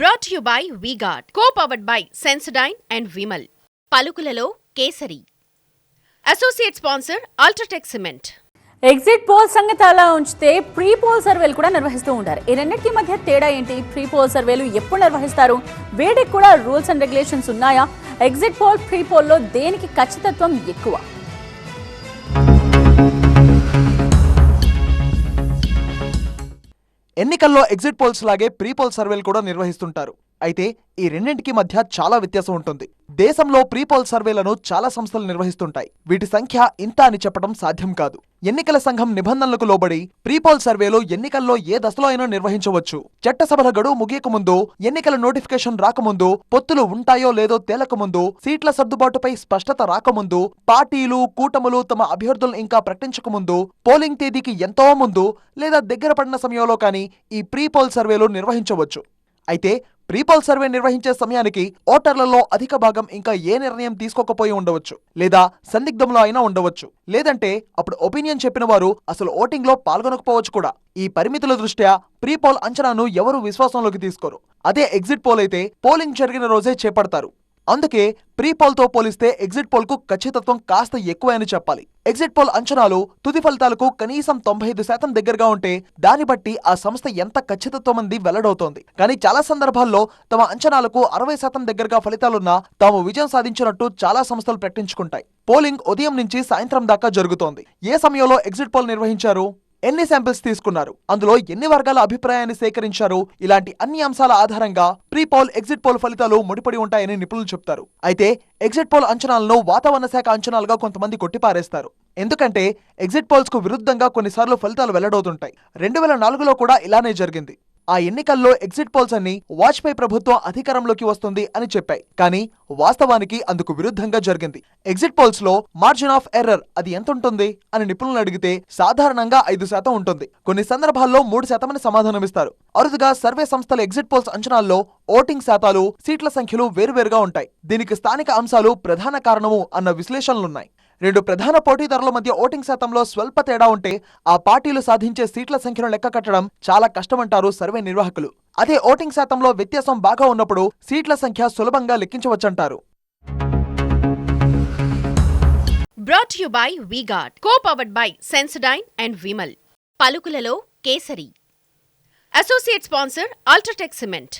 Brought you by V-Guard co powered by Sensodyne and Vimal పలుకులలో kesari. Associate sponsor UltraTech cement exit poll సంగతి అలా ఉంచితే pre poll సర్వేలు కూడా నిర్వహిస్తూ ఉంటారు. ఈ రెండింటికి మధ్య తేడా ఏంటి? ప్రీ పోల్ సర్వేలు ఎప్పుడు నిర్వహిస్తారు? వేడికి కూడా రూల్స్ అండ్ రెగ్యులేషన్స్ ఉన్నాయా? ఎగ్జిట్ పోల్ ప్రీ పోల్లో దేనికి ఖచ్చితత్వం ఎక్కువ? ఎన్నికల్లో ఎగ్జిట్ పోల్స్ లాగే ప్రీ పోల్ సర్వేలు కూడా నిర్వహిస్తుంటారు. అయితే ఈ రెండింటికి మధ్య చాలా వ్యత్యాసం ఉంటుంది. దేశంలో ప్రీపోల్ సర్వేలను చాలా సంస్థలు నిర్వహిస్తుంటాయి. వీటి సంఖ్య ఇంత అని చెప్పడం సాధ్యం కాదు. ఎన్నికల సంఘం నిబంధనలకు లోబడి ప్రీపోల్ సర్వేలు ఎన్నికల్లో ఏ దశలో అయినా నిర్వహించవచ్చు. చట్టసభల గడువు ముగియకముందు ఎన్నికల నోటిఫికేషన్ రాకముందు పొత్తులు ఉంటాయో లేదో తేలకముందు సీట్ల సర్దుబాటుపై స్పష్టత రాకముందు పార్టీలు కూటములు తమ అభ్యర్థులను ఇంకా ప్రకటించకముందు పోలింగ్ తేదీకి ఎంతో ముందు లేదా దగ్గర పడిన సమయంలో కానీ ఈ ప్రీపోల్ సర్వేలు నిర్వహించవచ్చు. అయితే ప్రీపోల్ సర్వే నిర్వహించే సమయానికి ఓటర్లలో అధిక భాగం ఇంకా ఏ నిర్ణయం తీసుకోకపోయి ఉండవచ్చు లేదా సందిగ్ధంలో అయినా ఉండవచ్చు. లేదంటే అప్పుడు ఒపీనియన్ చెప్పిన వారు అసలు ఓటింగ్లో పాల్గొనకపోవచ్చు కూడా. ఈ పరిమితుల దృష్ట్యా ప్రీపోల్ అంచనాను ఎవరు విశ్వాసంలోకి తీసుకోరు. అదే ఎగ్జిట్ పోల్ అయితే పోలింగ్ జరిగిన రోజే చేపడతారు. అందుకే ప్రీ పోల్తో పోలిస్తే ఎగ్జిట్ పోల్కు ఖచ్చితత్వం కాస్త ఎక్కువైన అని చెప్పాలి. ఎగ్జిట్ పోల్ అంచనాలు తుది ఫలితాలకు కనీసం తొంభై ఐదు శాతం దగ్గరగా ఉంటే దాన్ని బట్టి ఆ సంస్థ ఎంత ఖచ్చితత్వం అంది వెల్లడవుతోంది. కానీ చాలా సందర్భాల్లో తమ అంచనాలకు అరవై శాతం దగ్గరగా ఫలితాలున్నా తాము విజయం సాధించినట్టు చాలా సంస్థలు ప్రకటించుకుంటాయి. పోలింగ్ ఉదయం నుంచి సాయంత్రం దాకా జరుగుతోంది. ఏ సమయంలో ఎగ్జిట్ పోల్ నిర్వహించారు? ఎన్ని శాంపిల్స్ తీసుకున్నారు? అందులో ఎన్ని వర్గాల అభిప్రాయాన్ని సేకరించారు? ఇలాంటి అన్ని అంశాల ఆధారంగా ప్రీ పోల్ ఎగ్జిట్ పోల్ ఫలితాలు ముడిపడి ఉంటాయని నిపుణులు చెప్తారు. అయితే ఎగ్జిట్ పోల్ అంచనాలను వాతావరణ శాఖ అంచనాలుగా కొంతమంది కొట్టిపారేస్తారు. ఎందుకంటే ఎగ్జిట్ పోల్స్కు విరుద్ధంగా కొన్నిసార్లు ఫలితాలు వెల్లడవుతుంటాయి. రెండు వేల నాలుగులో కూడా ఇలానే జరిగింది. ఆ ఎన్నికల్లో ఎగ్జిట్ పోల్స్ అన్ని వాజ్పేయి ప్రభుత్వం అధికారంలోకి వస్తుంది అని చెప్పాయి. కానీ వాస్తవానికి అందుకు విరుద్ధంగా జరిగింది. ఎగ్జిట్ పోల్స్లో మార్జిన్ ఆఫ్ ఎర్రర్ అది ఎంత ఉంటుంది అని నిపుణులు అడిగితే సాధారణంగా ఐదు శాతం ఉంటుంది. కొన్ని సందర్భాల్లో మూడు శాతమని సమాధానమిస్తారు అరుదుగా సర్వే సంస్థల ఎగ్జిట్ పోల్స్ అంచనాల్లో ఓటింగ్ శాతాలు సీట్ల సంఖ్యలు వేరువేరుగా ఉంటాయి. దీనికి స్థానిక అంశాలు ప్రధాన కారణము అన్న విశ్లేషణలున్నాయి. రెండు ప్రధాన పోటీదారుల మధ్య ఓటింగ్ శాతంలో స్వల్ప తేడా ఉంటే ఆ పార్టీలు సాధించే సీట్ల సంఖ్యను లెక్క కట్టడం చాలా కష్టమంటారు సర్వే నిర్వాహకులు. అదే ఓటింగ్ శాతంలో వ్యత్యాసం బాగా ఉన్నప్పుడు సీట్ల సంఖ్య సులభంగా లెక్కించవచ్చంటారు. Brought you by V-Guard co powered by Sensodyne and Vimal పలుకులలో kesari. Associate sponsor UltraTech cement